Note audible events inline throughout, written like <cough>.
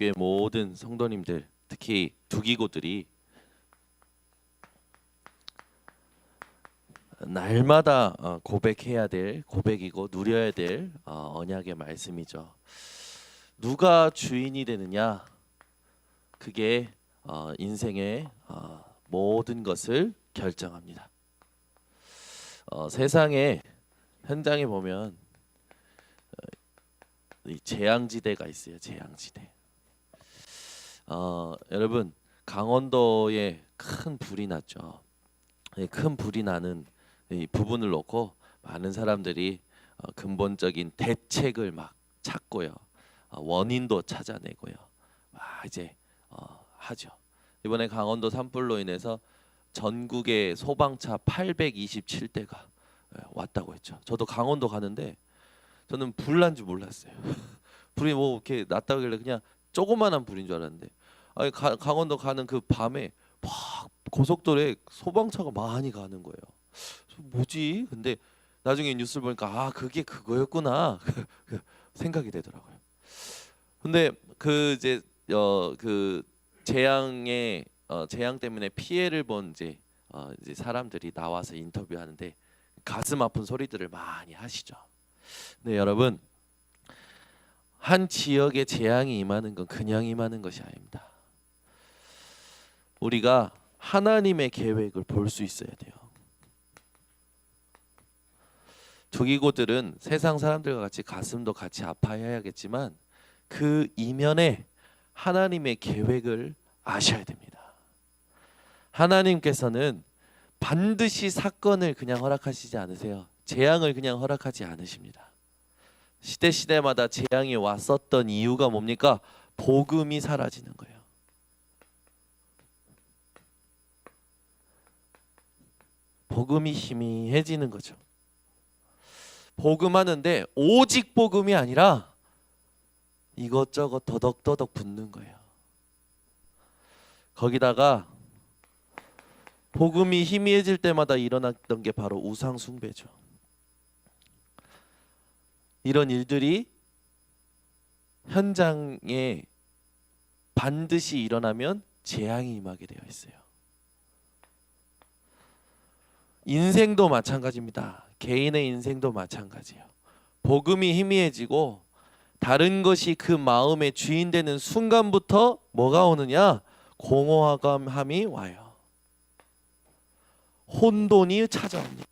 교회 모든 성도님들 특히 두기고들이 날마다 어, 고백해야 될 고백이고 누려야 될 어, 언약의 말씀이죠. 누가 주인이 되느냐? 그게 어, 인생의 어, 모든 것을 결정합니다. 어, 세상에 현장에 보면 재앙지대가 있어요. 재앙지대. 어, 여러분 강원도에 큰 불이 났죠. 이큰 불이 나는 이 부분을 놓고 많은 사람들이 어, 근본적인 대책을 막 찾고요. 어, 원인도 찾아내고요. 막 이제 어, 하죠. 이번에 강원도 산불로 인해서 전국의 소방차 827대가 예, 왔다고 했죠. 저도 강원도 가는데 저는 불난 줄 몰랐어요. <laughs> 불이 뭐 이렇게 났다길래 그냥 조그만한 불인 줄 알았는데 아니 가, 강원도 가는 그 밤에 막 고속도로에 소방차가 많이 가는 거예요. 뭐지? 근데 나중에 뉴스를 보니까 아 그게 그거였구나 그 <laughs> 생각이 되더라고요. 근데 그 이제 어 그 재앙의 어, 재앙 때문에 피해를 본 이제 어, 이제 사람들이 나와서 인터뷰하는데 가슴 아픈 소리들을 많이 하시죠. 네 여러분 한 지역에 재앙이 임하는 건 그냥 임하는 것이 아닙니다. 우리가 하나님의 계획을 볼 수 있어야 돼요. 두기고들은 세상 사람들과 같이 가슴도 같이 아파해야겠지만 그 이면에 하나님의 계획을 아셔야 됩니다. 하나님께서는 반드시 사건을 그냥 허락하시지 않으세요. 재앙을 그냥 허락하지 않으십니다. 시대 시대마다 재앙이 왔었던 이유가 뭡니까? 복음이 사라지는 거예요. 복음이 희미해지는 거죠. 복음하는데 오직 복음이 아니라 이것저것 더덕더덕 붙는 거예요. 거기다가 복음이 희미해질 때마다 일어났던 게 바로 우상 숭배죠. 이런 일들이 현장에 반드시 일어나면 재앙이 임하게 되어 있어요. 인생도 마찬가지입니다. 개인의 인생도 마찬가지예요. 복음이 희미해지고 다른 것이 그 마음의 주인 되는 순간부터 뭐가 오느냐? 공허함이 와요. 혼돈이 찾아옵니다.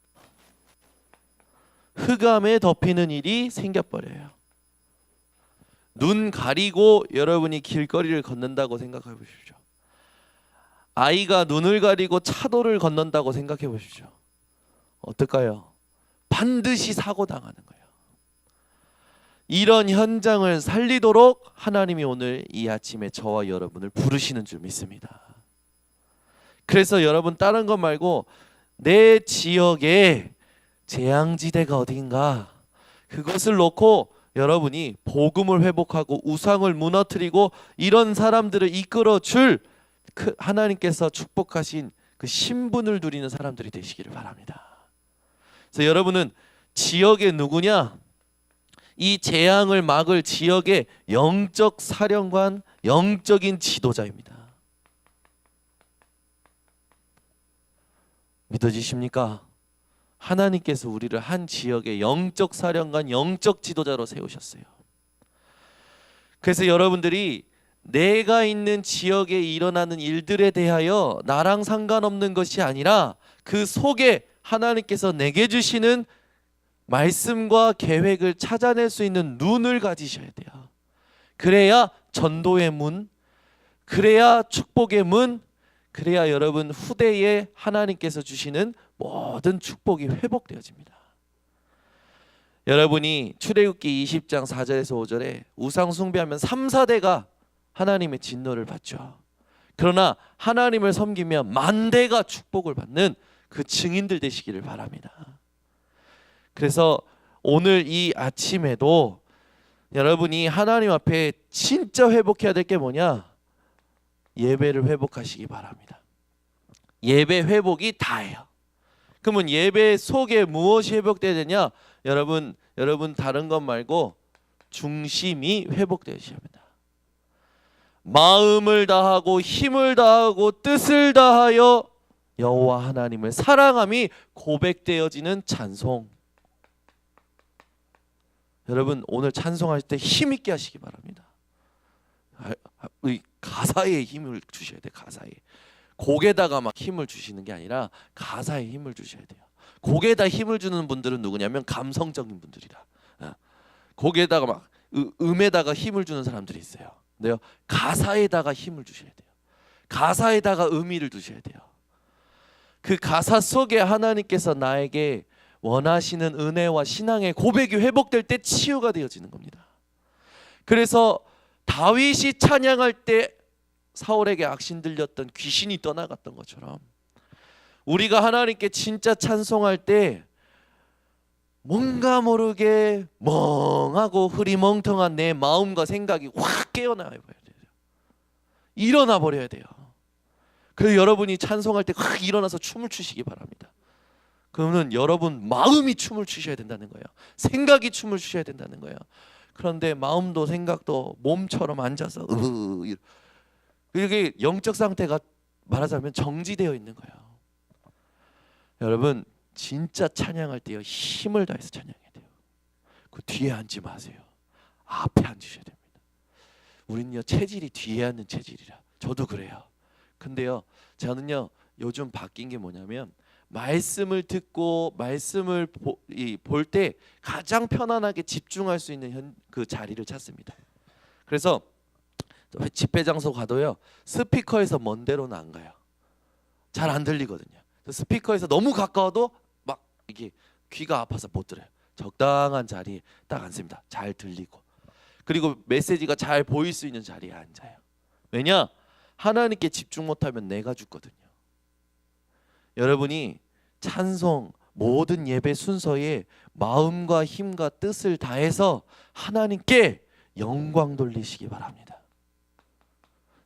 흑암에 덮이는 일이 생겨버려요. 눈 가리고 여러분이 길거리를 걷는다고 생각해 보십시오. 아이가 눈을 가리고 차도를 걷는다고 생각해 보십시오. 어떨까요? 반드시 사고 당하는 거예요. 이런 현장을 살리도록 하나님이 오늘 이 아침에 저와 여러분을 부르시는 줄 믿습니다. 그래서 여러분 다른 것 말고 내 지역에 재앙지대가 어딘가 그것을 놓고 여러분이 복음을 회복하고 우상을 무너뜨리고 이런 사람들을 이끌어 줄그 하나님께서 축복하신 그 신분을 누리는 사람들이 되시기를 바랍니다. 그래서 여러분은 지역의 누구냐? 이 재앙을 막을 지역의 영적 사령관, 영적인 지도자입니다. 믿어지십니까? 하나님께서 우리를 한 지역의 영적 사령관, 영적 지도자로 세우셨어요. 그래서 여러분들이 내가 있는 지역에 일어나는 일들에 대하여 나랑 상관없는 것이 아니라 그 속에 하나님께서 내게 주시는 말씀과 계획을 찾아낼 수 있는 눈을 가지셔야 돼요. 그래야 전도의 문, 그래야 축복의 문, 그래야 여러분 후대에 하나님께서 주시는 모든 축복이 회복되어집니다. 여러분이 출애굽기 20장 4절에서 5절에 우상 숭배하면 3, 4대가 하나님의 진노를 받죠. 그러나 하나님을 섬기면 만대가 축복을 받는 그 증인들 되시기를 바랍니다. 그래서 오늘 이 아침에도 여러분이 하나님 앞에 진짜 회복해야 될 게 뭐냐? 예배를 회복하시기 바랍니다. 예배 회복이 다예요. 그러면 예배 속에 무엇이 회복돼야 되냐? 여러분, 여러분 다른 것 말고 중심이 회복되셔야 합니다. 마음을 다하고 힘을 다하고 뜻을 다하여 여호와 하나님을 사랑함이 고백되어지는 찬송. 여러분 오늘 찬송할 때 힘 있게 하시기 바랍니다. 아, 아, 이 가사에 힘을 주셔야 돼 가사에. 곡에다가 막 힘을 주시는 게 아니라 가사에 힘을 주셔야 돼요. 곡에다 힘을 주는 분들은 누구냐면 감성적인 분들이다. 어. 곡에다가 막 으- 음에다가 힘을 주는 사람들이 있어요. 근데요 가사에다가 힘을 주셔야 돼요. 가사에다가 의미를 두셔야 돼요. 그 가사 속에 하나님께서 나에게 원하시는 은혜와 신앙의 고백이 회복될 때 치유가 되어지는 겁니다. 그래서 다윗이 찬양할 때 사울에게 악신 들렸던 귀신이 떠나갔던 것처럼 우리가 하나님께 진짜 찬송할 때 뭔가 모르게 멍하고 흐리멍텅한 내 마음과 생각이 확 깨어나야 돼요. 일어나 버려야 돼요. 그래서 여러분이 찬송할 때 확 일어나서 춤을 추시기 바랍니다. 그러면 여러분 마음이 춤을 추셔야 된다는 거예요. 생각이 춤을 추셔야 된다는 거예요. 그런데 마음도 생각도 몸처럼 앉아서 으 이게 영적 상태가 말하자면 정지되어 있는 거예요. 여러분 진짜 찬양할 때요 힘을 다해서 찬양해야 돼요. 그 뒤에 앉지 마세요. 앞에 앉으셔야 됩니다. 우리는요 체질이 뒤에 앉는 체질이라 저도 그래요. 근데요 저는요 요즘 바뀐 게 뭐냐면 말씀을 듣고 말씀을 볼 때 가장 편안하게 집중할 수 있는 현, 그 자리를 찾습니다. 그래서 집회 장소 가도요 스피커에서 먼 데로는 안 가요. 잘 안 들리거든요. 스피커에서 너무 가까워도 막 이게 귀가 아파서 못 들어요. 적당한 자리에 딱 앉습니다. 잘 들리고 그리고 메시지가 잘 보일 수 있는 자리에 앉아요. 왜냐 하나님께 집중 못하면 내가 죽거든요. 여러분이 찬송 모든 예배 순서에 마음과 힘과 뜻을 다해서 하나님께 영광 돌리시기 바랍니다.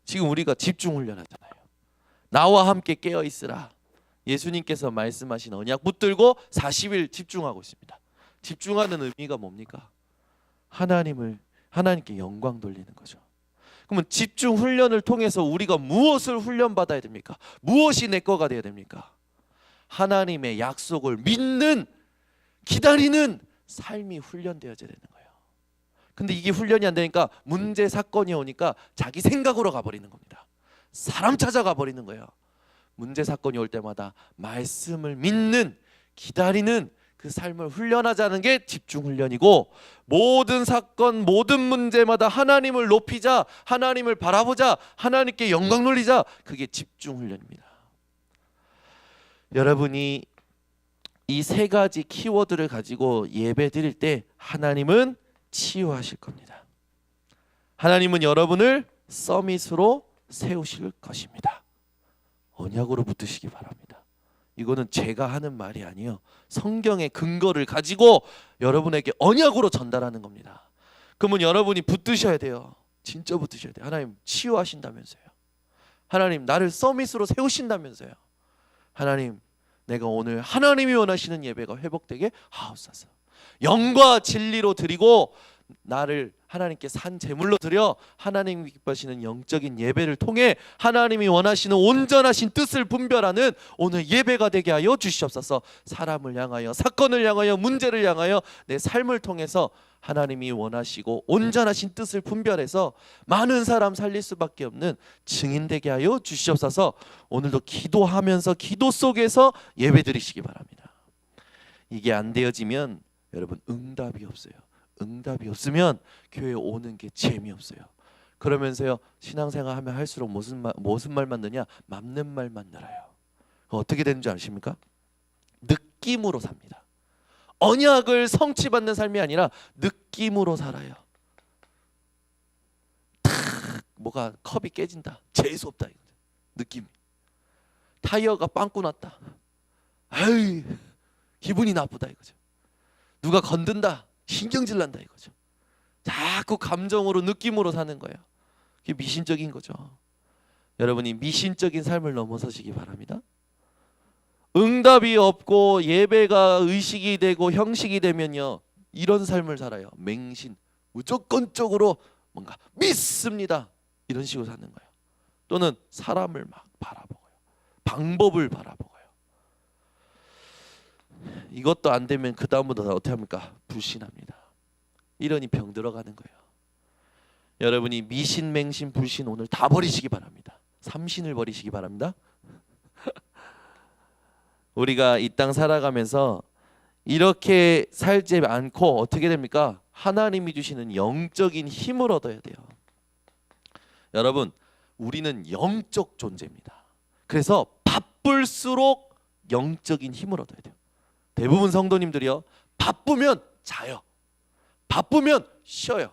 지금 우리가 집중 훈련하잖아요. 나와 함께 깨어 있으라. 예수님께서 말씀하신 언약 붙들고 40일 집중하고 있습니다. 집중하는 의미가 뭡니까? 하나님을 하나님께 영광 돌리는 거죠. 그러면 집중 훈련을 통해서 우리가 무엇을 훈련 받아야 됩니까? 무엇이 내 거가 돼야 됩니까? 하나님의 약속을 믿는 기다리는 삶이 훈련되어져야 되는 거예요. 근데 이게 훈련이 안 되니까 문제 사건이 오니까 자기 생각으로 가버리는 겁니다. 사람 찾아가 버리는 거예요. 문제 사건이 올 때마다 말씀을 믿는 기다리는 그 삶을 훈련하자는 게 집중 훈련이고 모든 사건 모든 문제마다 하나님을 높이자 하나님을 바라보자 하나님께 영광 돌리자 그게 집중 훈련입니다. 여러분이 이 세 가지 키워드를 가지고 예배 드릴 때 하나님은 치유하실 겁니다. 하나님은 여러분을 서밋으로 세우실 것입니다. 언약으로 붙드시기 바랍니다. 이거는 제가 하는 말이 아니요. 성경의 근거를 가지고 여러분에게 언약으로 전달하는 겁니다. 그러면 여러분이 붙드셔야 돼요. 진짜 붙드셔야 돼요. 하나님 치유하신다면서요. 하나님 나를 서밋으로 세우신다면서요. 하나님 내가 오늘 하나님이 원하시는 예배가 회복되게 하옵소서. 영과 진리로 드리고 나를 하나님께 산 제물로 드려 하나님이 기뻐하시는 영적인 예배를 통해 하나님이 원하시는 온전하신 뜻을 분별하는 오늘 예배가 되게 하여 주시옵소서. 사람을 향하여 사건을 향하여 문제를 향하여 내 삶을 통해서 하나님이 원하시고 온전하신 뜻을 분별해서 많은 사람 살릴 수밖에 없는 증인 되게 하여 주시옵소서. 오늘도 기도하면서 기도 속에서 예배 드리시기 바랍니다. 이게 안 되어지면 여러분 응답이 없어요. 응답이 없으면 교회 오는 게 재미없어요. 그러면서요 신앙생활 하면 할수록 무슨 말 무슨 말만 느냐 맞는 말만 늘어요. 어떻게 되는 줄 아십니까? 느낌으로 삽니다. 언약을 성취받는 삶이 아니라 느낌으로 살아요. 탁 뭐가 컵이 깨진다. 재수 없다 이거. 느낌. 타이어가 빵꾸 났다. 아이 기분이 나쁘다 이거죠. 누가 건든다. 신경질 난다 이거죠. 자꾸 감정으로 느낌으로 사는 거예요. 그게 미신적인 거죠. 여러분이 미신적인 삶을 넘어서시기 바랍니다. 응답이 없고 예배가 의식이 되고 형식이 되면요. 이런 삶을 살아요. 맹신, 무조건적으로 뭔가 믿습니다. 이런 식으로 사는 거예요. 또는 사람을 막 바라보고요. 방법을 바라보고요. 이것도 안 되면 그 다음부터 어떻게 합니까? 불신합니다. 이러니 병 들어가는 거예요. 여러분이 미신, 맹신, 불신 오늘 다 버리시기 바랍니다. 삼신을 버리시기 바랍니다. <laughs> 우리가 이 땅 살아가면서 이렇게 살지 않고 어떻게 됩니까? 하나님이 주시는 영적인 힘을 얻어야 돼요. 여러분, 우리는 영적 존재입니다. 그래서 바쁠수록 영적인 힘을 얻어야 돼요. 대부분 성도님들이요. 바쁘면 자요. 바쁘면 쉬어요.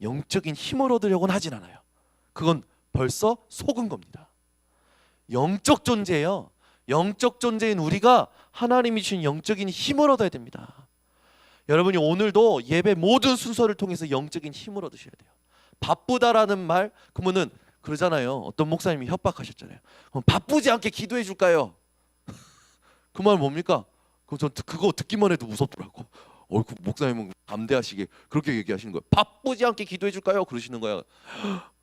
영적인 힘을 얻으려고는 하진 않아요. 그건 벌써 속은 겁니다. 영적 존재예요. 영적 존재인 우리가 하나님이 주신 영적인 힘을 얻어야 됩니다. 여러분이 오늘도 예배 모든 순서를 통해서 영적인 힘을 얻으셔야 돼요. 바쁘다라는 말 그러면은 그러잖아요. 어떤 목사님이 협박하셨잖아요. 바쁘지 않게 기도해 줄까요? <laughs> 그 말 뭡니까? 듣- 그거 듣기만 해도 무섭더라고. 어, 그 목사님은 담대하시게 그렇게 얘기하시는 거예요. 바쁘지 않게 기도해 줄까요? 그러시는 거야.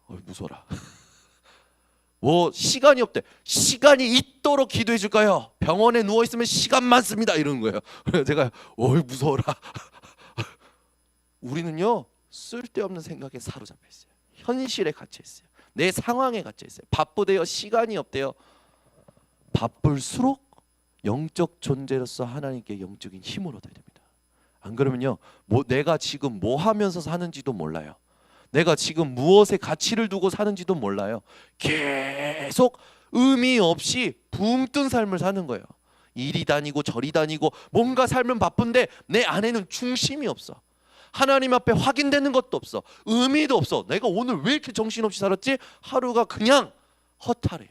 어, 무서워라. <laughs> 뭐 시간이 없대. 시간이 있도록 기도해 줄까요? 병원에 누워 있으면 시간 많습니다. 이러는 거예요. 그래서 <laughs> 제가 어이 무서워라. <laughs> 우리는요 쓸데없는 생각에 사로잡혀 있어요. 현실에 갇혀 있어요. 내 상황에 갇혀 있어요. 바쁘대요. 시간이 없대요. 바쁠수록 영적 존재로서 하나님께 영적인 힘을 얻어야 됩니다. 안 그러면요, 뭐 내가 지금 뭐 하면서 사는지도 몰라요. 내가 지금 무엇에 가치를 두고 사는지도 몰라요. 계속 의미 없이 붕 뜬 삶을 사는 거예요. 이리 다니고 저리 다니고 뭔가 살면 바쁜데 내 안에는 중심이 없어. 하나님 앞에 확인되는 것도 없어. 의미도 없어. 내가 오늘 왜 이렇게 정신없이 살았지? 하루가 그냥 허탈해요.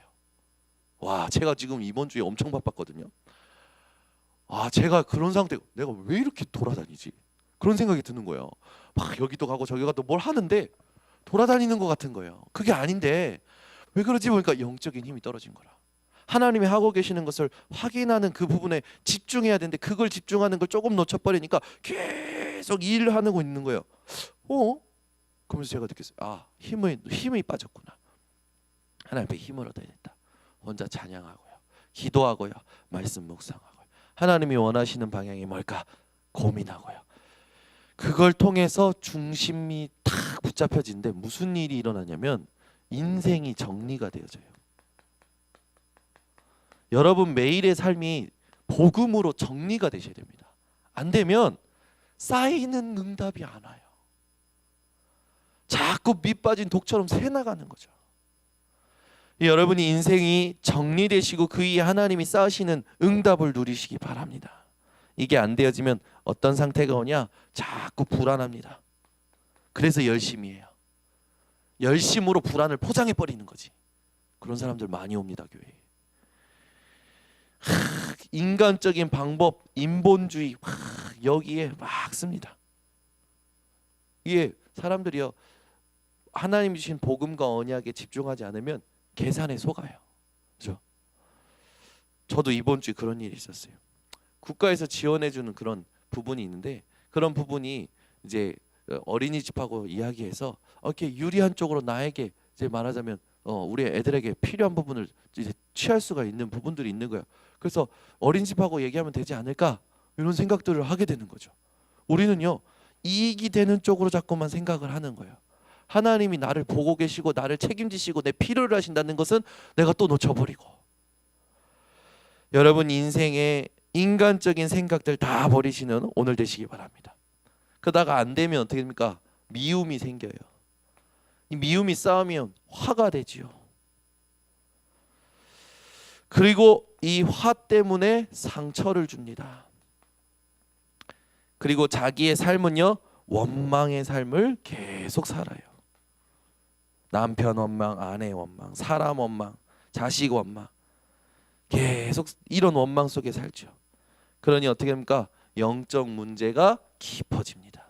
와, 제가 지금 이번 주에 엄청 바빴거든요. 아, 제가 그런 상태, 내가 왜 이렇게 돌아다니지? 그런 생각이 드는 거예요. 막 여기도 가고 저기 가도 뭘 하는데 돌아다니는 것 같은 거예요. 그게 아닌데 왜 그러지 보니까 영적인 힘이 떨어진 거라. 하나님이 하고 계시는 것을 확인하는 그 부분에 집중해야 되는데 그걸 집중하는 걸 조금 놓쳐버리니까 계속 일을 하고 있는 거예요. 어? 그러면서 제가 느꼈어요. 아 힘이 힘이 빠졌구나. 하나님 앞에 힘을 얻어야 된다. 혼자 찬양하고요, 기도하고요, 말씀 묵상하고요. 하나님이 원하시는 방향이 뭘까 고민하고요. 그걸 통해서 중심이 탁 붙잡혀지는데 무슨 일이 일어나냐면 인생이 정리가 되어져요. 여러분 매일의 삶이 복음으로 정리가 되셔야 됩니다. 안 되면 쌓이는 응답이 안 와요. 자꾸 밑 빠진 독처럼 새 나가는 거죠. 여러분이 인생이 정리되시고 그 위에 하나님이 쌓으시는 응답을 누리시기 바랍니다. 이게 안 되어지면 어떤 상태가 오냐? 자꾸 불안합니다. 그래서 열심히 해요. 열심으로 불안을 포장해 버리는 거지. 그런 사람들 많이 옵니다 교회에. 하, 인간적인 방법, 인본주의 하, 여기에 막 씁니다. 이게 사람들이요 하나님 주신 복음과 언약에 집중하지 않으면 계산에 속아요. 그죠? 저도 이번 주에 그런 일이 있었어요. 국가에서 지원해 주는 그런 부분이 있는데 그런 부분이 이제 어린이집하고 이야기해서 이렇게 유리한 쪽으로 나에게 이제 말하자면 어, 우리 애들에게 필요한 부분을 이제 취할 수가 있는 부분들이 있는 거예요. 그래서 어린이집하고 얘기하면 되지 않을까 이런 생각들을 하게 되는 거죠. 우리는요 이익이 되는 쪽으로 자꾸만 생각을 하는 거예요. 하나님이 나를 보고 계시고 나를 책임지시고 내 필요를 하신다는 것은 내가 또 놓쳐버리고 여러분 인생에 인간적인 생각들 다 버리시는 오늘 되시기 바랍니다. 그러다가 안 되면 어떻게 됩니까? 미움이 생겨요. 이 미움이 쌓으면 화가 되지요. 그리고 이 화 때문에 상처를 줍니다. 그리고 자기의 삶은요 원망의 삶을 계속 살아요. 남편 원망, 아내 원망, 사람 원망, 자식 원망. 계속 이런 원망 속에 살죠. 그러니 어떻게 됩니까? 영적 문제가 깊어집니다.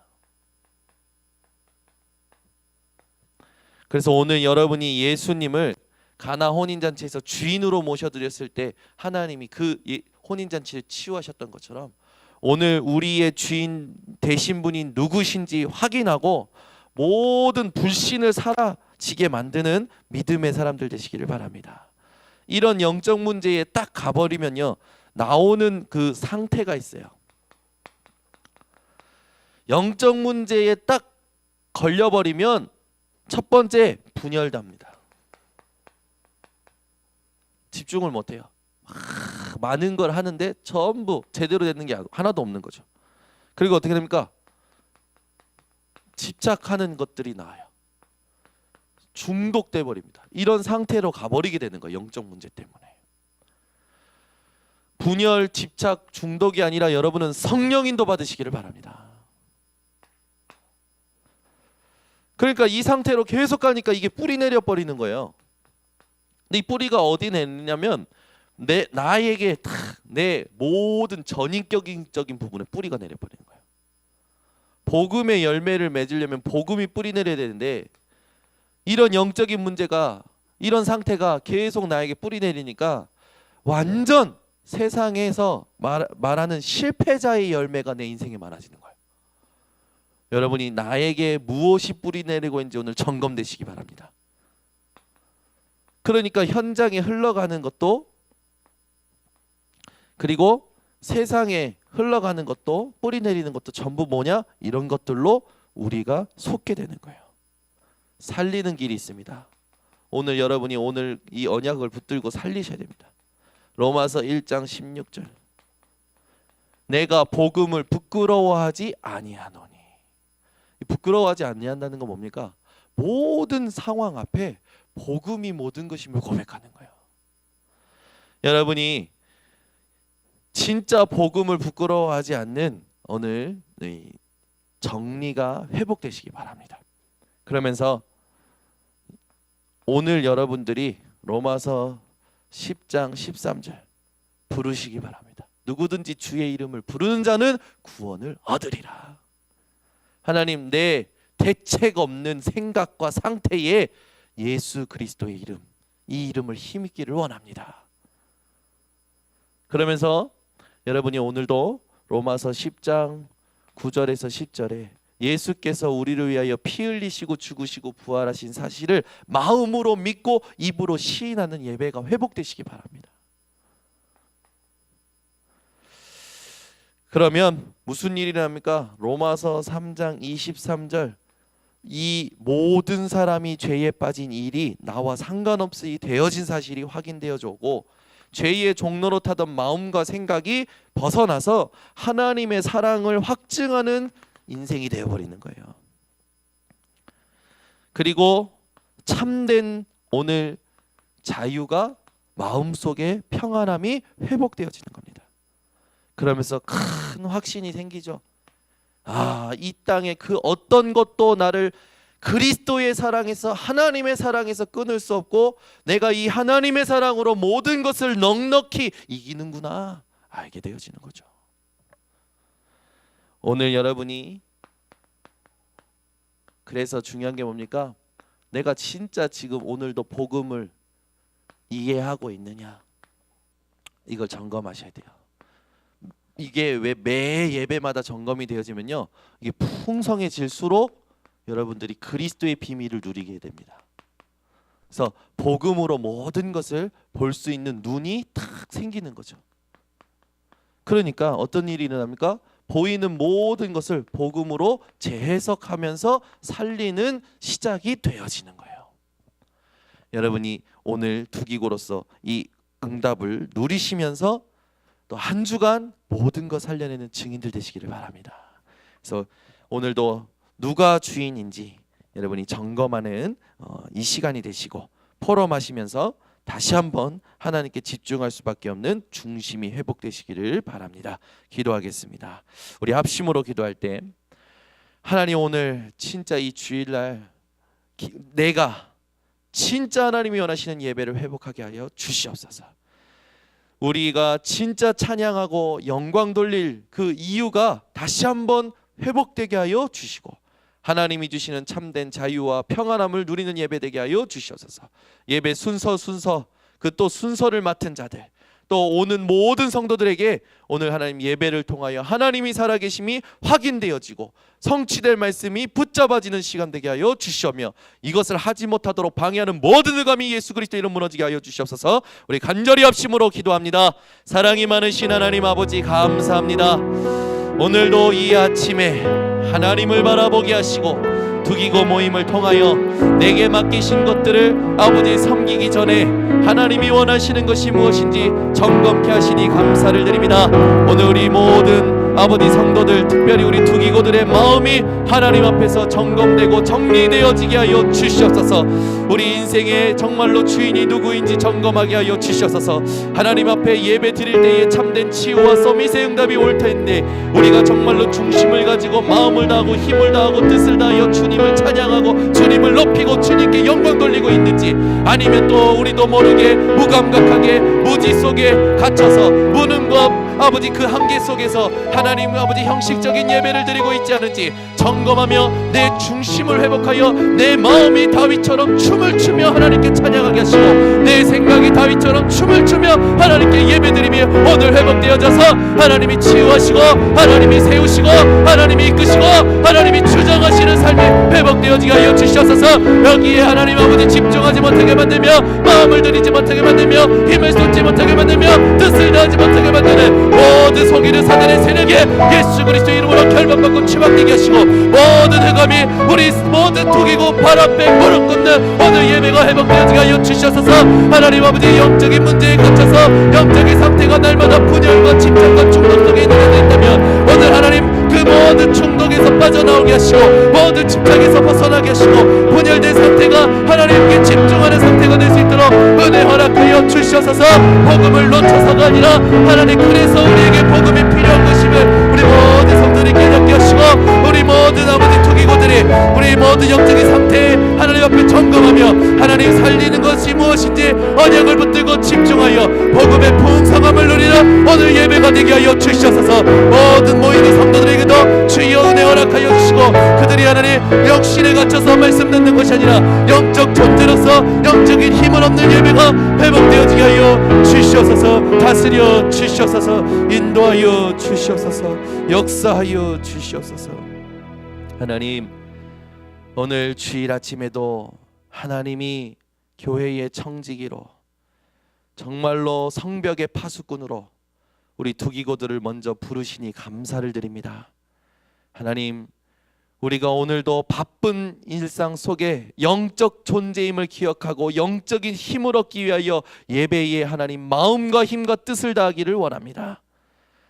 그래서 오늘 여러분이 예수님을 가나 혼인 잔치에서 주인으로 모셔드렸을 때 하나님이 그 예- 혼인 잔치를 치유하셨던 것처럼 오늘 우리의 주인 되신 분이 누구신지 확인하고 모든 불신을 살아 지게 만드는 믿음의 사람들 되시기를 바랍니다. 이런 영적 문제에 딱 가버리면요 나오는 그 상태가 있어요. 영적 문제에 딱 걸려버리면 첫 번째 분열답니다. 집중을 못해요. 막 많은 걸 하는데 전부 제대로 되는 게 하나도 없는 거죠. 그리고 어떻게 됩니까? 집착하는 것들이 나와요. 중독돼 버립니다. 이런 상태로 가버리게 되는 거예요. 영적 문제 때문에. 분열, 집착, 중독이 아니라 여러분은 성령인도 받으시기를 바랍니다. 그러니까 이 상태로 계속 가니까 이게 뿌리 내려 버리는 거예요. 근데 이 뿌리가 어디 내리냐면 내 나에게 탁내 모든 전인격인 부분에 뿌리가 내려 버리는 거예요. 복음의 열매를 맺으려면 복음이 뿌리 내려야 되는데 이런 영적인 문제가 이런 상태가 계속 나에게 뿌리 내리니까 완전 세상에서 말, 말하는 실패자의 열매가 내 인생에 많아지는 거예요. 여러분이 나에게 무엇이 뿌리 내리고 있는지 오늘 점검되시기 바랍니다. 그러니까 현장에 흘러가는 것도 그리고 세상에 흘러가는 것도 뿌리 내리는 것도 전부 뭐냐? 이런 것들로 우리가 속게 되는 거예요. 살리는 길이 있습니다. 오늘 여러분이 오늘 이 언약을 붙들고 살리셔야 됩니다. 로마서 1장 16절. 내가 복음을 부끄러워하지 아니하노니. 이 부끄러워하지 아니한다는 건 뭡니까? 모든 상황 앞에 복음이 모든 것임을 고백하는 거예요. 여러분이 진짜 복음을 부끄러워하지 않는 오늘 이 정리가 회복되시기 바랍니다. 그러면서 오늘 여러분들이 로마서 10장 13절 부르시기 바랍니다. 누구든지 주의 이름을 부르는 자는 구원을 얻으리라. 하나님 내 대책 없는 생각과 상태에 예수 그리스도의 이름 이 이름을 힘있기를 원합니다. 그러면서 여러분이 오늘도 로마서 10장 9절에서 10절에 예수께서 우리를 위하여 피 흘리시고 죽으시고 부활하신 사실을 마음으로 믿고 입으로 시인하는 예배가 회복되시기 바랍니다. 그러면 무슨 일이랍니까? 로마서 3장 23절 이 모든 사람이 죄에 빠진 일이 나와 상관없이 되어진 사실이 확인되어져고 죄의 종로로 타던 마음과 생각이 벗어나서 하나님의 사랑을 확증하는 인생이 되어 버리는 거예요. 그리고 참된 오늘 자유가 마음속에 평안함이 회복되어지는 겁니다. 그러면서 큰 확신이 생기죠. 아, 이 땅에 그 어떤 것도 나를 그리스도의 사랑에서 하나님의 사랑에서 끊을 수 없고 내가 이 하나님의 사랑으로 모든 것을 넉넉히 이기는구나 알게 되어지는 거죠. 오늘 여러분이 그래서 중요한 게 뭡니까? 내가 진짜 지금 오늘도 복음을 이해하고 있느냐? 이걸 점검하셔야 돼요. 이게 왜 매 예배마다 점검이 되어지면요. 이게 풍성해질수록 여러분들이 그리스도의 비밀을 누리게 됩니다. 그래서 복음으로 모든 것을 볼 수 있는 눈이 탁 생기는 거죠. 그러니까 어떤 일이 일어납니까? 보이는 모든 것을 복음으로 재해석하면서 살리는 시작이 되어지는 거예요. 여러분이 오늘 두기고로서 이 응답을 누리시면서 또 한 주간 모든 것 살려내는 증인들 되시기를 바랍니다. 그래서 오늘도 누가 주인인지 여러분이 점검하는 어, 이 시간이 되시고 포럼하시면서 다시 한번 하나님께 집중할 수밖에 없는 중심이 회복되시기를 바랍니다. 기도하겠습니다. 우리 합심으로 기도할 때 하나님 오늘 진짜 이 주일날 기, 내가 진짜 하나님이 원하시는 예배를 회복하게 하여 주시옵소서. 우리가 진짜 찬양하고 영광 돌릴 그 이유가 다시 한번 회복되게 하여 주시고 하나님이 주시는 참된 자유와 평안함을 누리는 예배 되게 하여 주시옵소서. 예배 순서 순서 그 또 순서를 맡은 자들 또 오는 모든 성도들에게 오늘 하나님 예배를 통하여 하나님이 살아계심이 확인되어지고 성취될 말씀이 붙잡아지는 시간 되게 하여 주시오며 이것을 하지 못하도록 방해하는 모든 의감이 예수 그리스도 이름 무너지게 하여 주시옵소서. 우리 간절히 합심으로 기도합니다. 사랑이 많으신 하나님 아버지 감사합니다. 오늘도 이 아침에 하나님을 바라보게 하시고 두기고 모임을 통하여 내게 맡기신 것들을 아버지 섬기기 전에 하나님이 원하시는 것이 무엇인지 점검케 하시니 감사를 드립니다. 오늘 우리 모든 아버지 성도들 특별히 우리 두기고들의 마음이 하나님 앞에서 점검되고 정리되어지게 하여 주시옵소서. 우리 인생의 정말로 주인이 누구인지 점검하게 하여 주시옵소서. 하나님 앞에 예배 드릴 때에 참된 치유와 서밋의 응답이 올 텐데 우리가 정말로 중심을 가지고 마음을 다하고 힘을 다하고 뜻을 다하여 주님을 찬양하고 주님을 높이고 주님께 영광 돌리고 있는지 아니면 또 우리도 모르게 무감각하게 무지 속에 갇혀서 무능과 아버지 그 한계 속에서 하나님 아버지 형식적인 예배를 드리고 있지 않은지 점검하며 내 중심을 회복하여 내 마음이 다윗처럼 춤을 추며 하나님께 찬양하게 하시고 내 생각이 다윗처럼 춤을 추며 하나님께 예배드리며 오늘 회복되어져서 하나님이 치유하시고 하나님이 세우시고 하나님이 이끄시고 하나님이 주장하시는 삶이 회복되어지게 하여 주시옵소서. 여기에 하나님 아버지 집중하지 못하게 만들며 마음을 들이지 못하게 만들며 힘을 쏟지 못하게 만들며 뜻을 다하지 못하게 만드는 모든 속이는 사단의 세력에 예수 그리스도 이름으로 결박받고 추방되게 하시고 모든 흑암이 우리 모든 독이고 바람에 무릎 꿇는 오늘 예배가 회복되어지게 하여 주시옵소서 하나님 아버지 영적인 문제에 갇혀서 영적인 상태가 날마다 분열과 집착과 중독 속에 모든 중독에서 빠져나오게 하시고 모든 집착에서 벗어나게 하시고 분열된 상태가 하나님께 집중하는 상태가 될 수 있도록 은혜 허락하여 주시옵소서. 복음을 놓쳐서가 아니라 하나님 그래서 우리에게 복음이 필요한 것임을 우리 모든 성도들이 깨닫게 하시고 우리 모든 아버지 투기고들이 우리 모든 영적인 상태에 하나님 앞에 점검하며 하나님 살리는 것이 무엇인지 언약을 붙들고 집중하여 복음의 풍성함을 누리는 오늘 예배가 되게 하여 주시옵소서. 모든 모이는 성도들에게도 주여 은혜 허락하여 주시고 그들이 하나님 영신에 갇혀서 말씀 듣는 것이 아니라 영적 존재로서 영적인 힘을 얻는 예배가 회복되어지게 하여 주시옵소서. 다스려 주시옵소서. 인도하여 주시옵소서. 역사하여 주시옵소서 하나님 오늘 주일 아침에도 하나님이 교회의 청지기로 정말로 성벽의 파수꾼으로 우리 두기고들을 먼저 부르시니 감사를 드립니다. 하나님 우리가 오늘도 바쁜 일상 속에 영적 존재임을 기억하고 영적인 힘을 얻기 위하여 예배에 하나님 마음과 힘과 뜻을 다하기를 원합니다.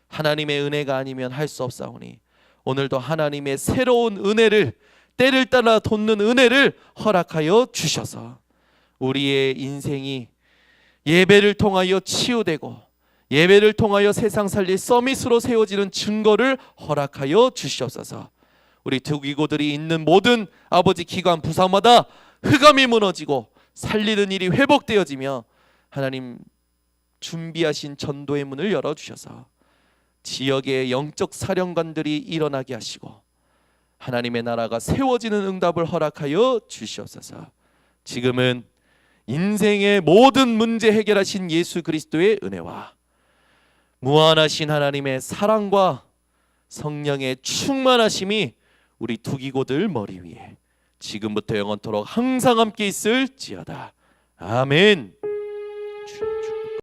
하나님의 은혜가 아니면 할 수 없사오니 오늘도 하나님의 새로운 은혜를 때를 따라 돋는 은혜를 허락하여 주셔서 우리의 인생이 예배를 통하여 치유되고 예배를 통하여 세상 살릴 서밋으로 세워지는 증거를 허락하여 주시옵소서. 우리 두기고들이 있는 모든 아버지 기관 부사마다 흑암이 무너지고 살리는 일이 회복되어지며 하나님 준비하신 전도의 문을 열어 주셔서 지역의 영적 사령관들이 일어나게 하시고 하나님의 나라가 세워지는 응답을 허락하여 주시옵소서. 지금은 인생의 모든 문제 해결하신 예수 그리스도의 은혜와 무한하신 하나님의 사랑과 성령의 충만하심이 우리 두기고들 머리 위에 지금부터 영원토록 항상 함께 있을지어다. 아멘.